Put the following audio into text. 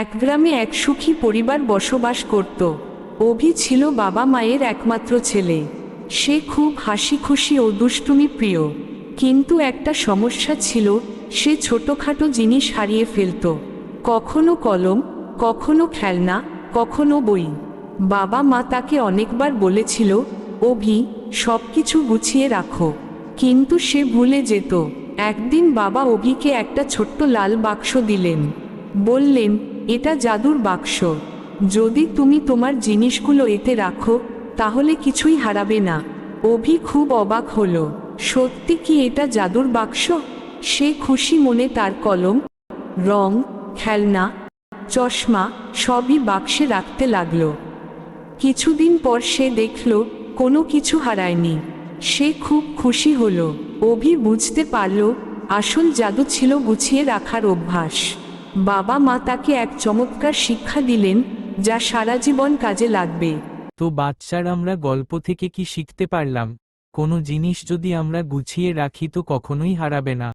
এক গ্রামে এক সুখী পরিবার বসবাস করত। অভি ছিল বাবা মায়ের একমাত্র ছেলে। সে খুব হাসি খুশি ও দুষ্টুমি প্রিয়। কিন্তু একটা সমস্যা ছিল, সে ছোটোখাটো জিনিস হারিয়ে ফেলত। কখনো কলম, কখনো খেলনা, কখনো বই। বাবা মা তাকে অনেকবার বলেছিল, অভি সব কিছু গুছিয়ে রাখো। কিন্তু সে ভুলে যেত। একদিন বাবা অভিকে একটা ছোট্ট লাল বাক্স দিলেন। বললেন এটা জাদুর বাক্স। যদি তুমি তোমার জিনিসগুলো এতে রাখো, তাহলে কিছুই হারাবে না। অভি খুব অবাক হলো। সত্যি কি এটা জাদুর বাক্স? সে খুশি মনে তার কলম, রং, খেলনা, চশমা সবই বাক্সে রাখতে লাগল। কিছুদিন পর সে দেখল, কোনো কিছু হারায়নি। সে খুব খুশি হলো। অভি বুঝতে পারল, আসল জাদু ছিল গুছিয়ে রাখার অভ্যাস। বাবা মা তাকে এক চমৎকার শিক্ষা দিলেন, যা সারা জীবন কাজে লাগবে। তো বাচ্চার আমরা গল্প থেকে কি শিখতে পারলাম? কোনো জিনিস যদি আমরা গুছিয়ে রাখি তো কখনোই হারাবে না।